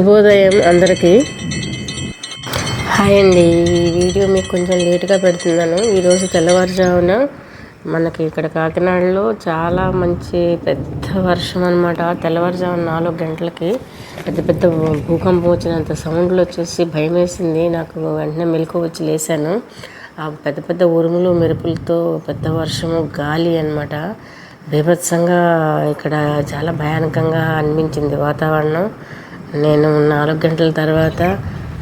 శుభోదయం అందరికీ. హాయ్ అండి. ఈ వీడియో మీకు కొంచెం లేట్గా పెడుతున్నాను. ఈరోజు తెల్లవారుజామున మనకి ఇక్కడ కాకినాడలో చాలా మంచి పెద్ద వర్షం అనమాట తెల్లవారుజామున నాలుగు గంటలకి పెద్ద పెద్ద భూకంపం వచ్చినంత సౌండ్లు వచ్చేసి భయం వేసింది నాకు వెంటనే మెలకు వచ్చి లేసాను ఆ పెద్ద పెద్ద ఉరుములు మెరుపులతో పెద్ద వర్షము గాలి అన్నమాట. బీభత్సంగా ఇక్కడ చాలా భయానకంగా అనిపించింది వాతావరణం. నేను నాలుగు గంటల తర్వాత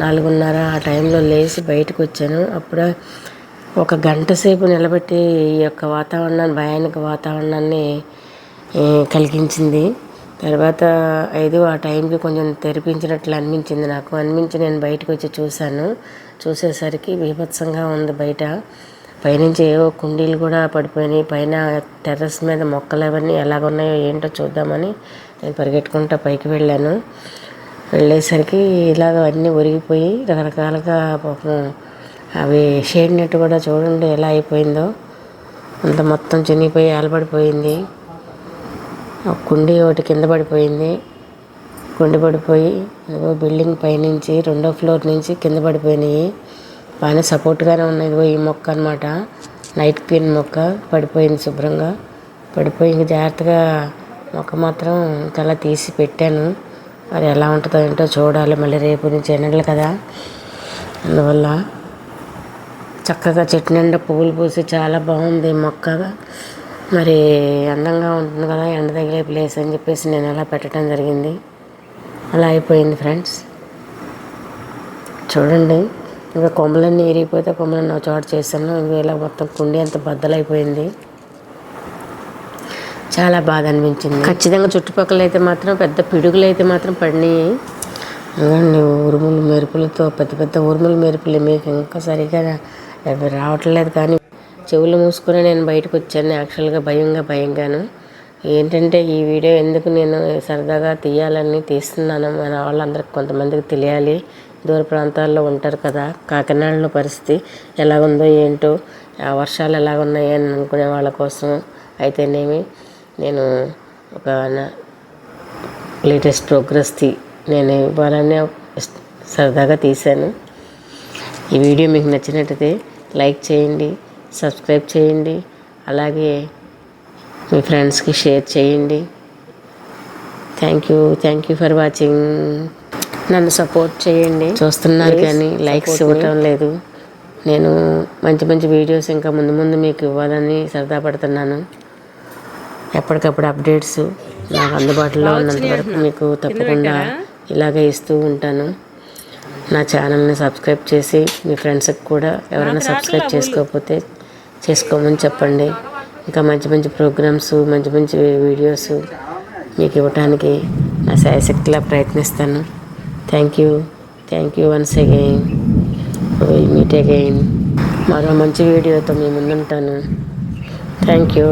నాలుగున్నర ఆ టైంలో లేచి బయటకు వచ్చాను. అప్పుడే ఒక గంట సేపు నిలబెట్టి ఈ యొక్క వాతావరణాన్ని భయానక వాతావరణాన్ని కలిగించింది. తర్వాత ఐదు ఆ టైంకి కొంచెం తెరిపించినట్లు అనిపించింది నాకు. అనిపించి నేను బయటకు వచ్చి చూశాను. చూసేసరికి బీభత్సంగా ఉంది బయట. పైనుంచి ఏవో కుండీలు కూడా పడిపోయినాయి. పైన టెర్రస్ మీద మొక్కలు అవన్నీ ఎలాగున్నాయో ఏంటో చూద్దామని నేను పరిగెట్టుకుంటా పైకి వెళ్ళాను. వెళ్ళేసరికి ఇలాగ అన్నీ ఒరిగిపోయి రకరకాలుగా పాపం అవి షేడ్ నెట్ కూడా చూడండి ఎలా అయిపోయిందో. అంత మొత్తం చినిగిపోయి ఆలబడిపోయింది. కుండి కుండీ ఒకటి కింద పడిపోయింది. కుండి పడిపోయి ఇదిగో బిల్డింగ్ పైనుంచి రెండో ఫ్లోర్ నుంచి కింద పడిపోయినాయి. బాగానే సపోర్ట్గానే ఉన్నాయి. ఇదిగో ఈ మొక్క అనమాట నైట్ క్వీన్ మొక్క పడిపోయింది శుభ్రంగా. పడిపోయి ఇంక జాగ్రత్తగా మొక్క మాత్రం ఇంకలా తీసి పెట్టాను. అది ఎలా ఉంటుందో ఏంటో చూడాలి. మళ్ళీ రేపు నుంచి ఎన్నడలు కదా. అందువల్ల చక్కగా చెట్టు నిండా పువ్వులు పూసి చాలా బాగుంది మొక్క మరి అందంగా ఉంటుంది కదా ఎండ తగిలే ప్లేస్ అని చెప్పేసి నేను అలా పెట్టడం జరిగింది. అలా అయిపోయింది ఫ్రెండ్స్. చూడండి ఇంకా కొమ్మలన్నీ ఇరిగిపోతే కొమ్మలన్నీ ఒక చోట చేశాను. ఇంకా ఇలా మొత్తం కుండి అంత బద్దలైపోయింది. చాలా బాధ అనిపించింది. ఖచ్చితంగా చుట్టుపక్కల అయితే మాత్రం పెద్ద పిడుగులు అయితే మాత్రం పడినాయి. అదండి ఉరుములు మెరుపులతో పెద్ద పెద్ద ఉరుములు మెరుపులు. మీకు ఇంకా సరిగా రావట్లేదు కానీ చెవులు మూసుకుని నేను బయటకు వచ్చాను. యాక్చువల్గా భయంగా భయంగాను. ఏంటంటే ఈ వీడియో ఎందుకు నేను సరదాగా తీయాలని తీస్తున్నాను? మన వాళ్ళందరికి కొంతమందికి తెలియాలి. దూర ప్రాంతాల్లో ఉంటారు కదా. కాకినాడలో పరిస్థితి ఎలా ఉందో ఏంటో ఆ వర్షాలు ఎలా ఉన్నాయి అని అనుకునే వాళ్ళ కోసం అయితేనేమి నేను ఒక నా- లేటెస్ట్ ప్రోగ్రెస్ తీ నేను ఇవ్వాలని సరదాగా తీశాను. ఈ వీడియో మీకు నచ్చినట్టయితే లైక్ చేయండి సబ్స్క్రైబ్ చేయండి అలాగే మీ ఫ్రెండ్స్కి షేర్ చేయండి. Thank you thank you for watching నన్ను సపోర్ట్ చేయండి. చూస్తున్నారు కానీ లైక్స్ ఇవ్వటం లేదు. నేను మంచి మంచి వీడియోస్ ఇంకా ముందు ముందు మీకు ఇవ్వాలని సరదా పడుతున్నాను. ఎప్పటికప్పుడు అప్డేట్స్ నాకు అందుబాటులో ఉన్నంత వరకు మీకు తప్పకుండా ఇలాగే ఇస్తూ ఉంటాను. నా ఛానల్ని సబ్స్క్రైబ్ చేసి మీ ఫ్రెండ్స్కి కూడా ఎవరైనా సబ్స్క్రైబ్ చేసుకోకపోతే చేసుకోమని చెప్పండి. ఇంకా మంచి మంచి ప్రోగ్రామ్స్ మంచి మంచి వీడియోస్ మీకు ఇవ్వటానికి నా శాయశక్తిలా ప్రయత్నిస్తాను. Thank you. Thank you once again. Will meet again. మరో మంచి వీడియోతో మీ ముందుంటాను. Thank you.